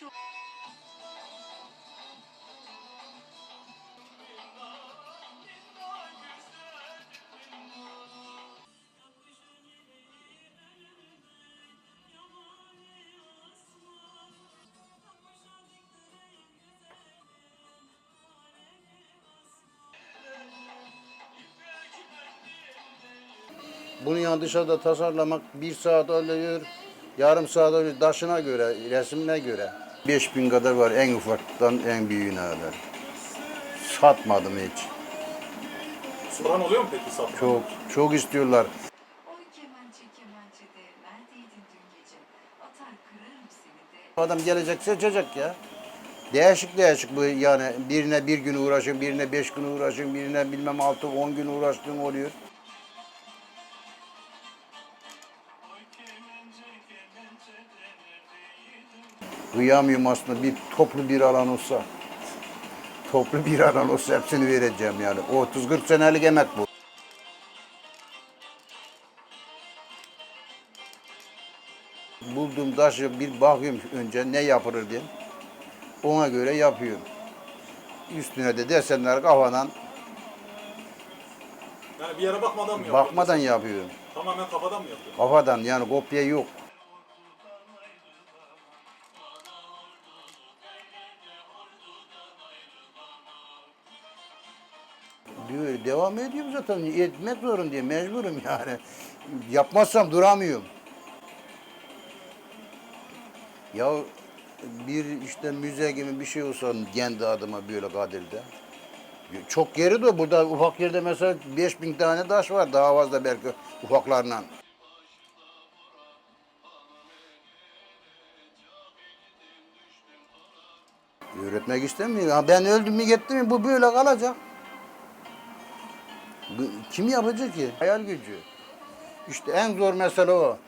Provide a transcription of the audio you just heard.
çok Bunu yani dışarıda tasarlamak bir saat alıyor, yarım saat alıyor taşına göre, resimine göre. 5000 kadar var en ufaktan en büyüğüne kadar. Satmadım hiç. Soran oluyor mu peki satın? Çok çok istiyorlar. Oy kemençe kemençe de neredeydin dün gece? Atar kırarım seni de. Bu Adam gelecek seçecek ya. Değişik değişik bu yani birine bir gün uğraşın, birine beş gün uğraşın, birine bilmem altı on gün uğraştığın oluyor. Kıyamıyorum aslında bir toplu bir alan olsa. Toplu bir alan olsa hepsini vereceğim yani. 30-40 senelik emek bu. Bulduğum taşı bir bakıyorum önce ne yapılır diye. Ona göre yapıyorum. Üstüne de desenler kafadan, Yani bir yere bakmadan mı yapıyorsun? bakmadan yapıyorum. Tamamen kafadan mı yapıyorsun? Kafadan yani kopya yok. Diyor, devam ediyorum zaten. Etmek zorundayım, mecburum yani. Yapmazsam duramıyorum. Ya bir işte müze gibi bir şey olsa kendi adıma böyle Kadir'de. Çok geri de burada ufak yerde mesela 5000 tane taş var daha fazla belki ufaklarından. Öğretmek istemiyor. Ben öldüm mü gitti mi bu böyle kalacak. Kim yapacak ki? Hayal gücü. İşte en zor mesele o.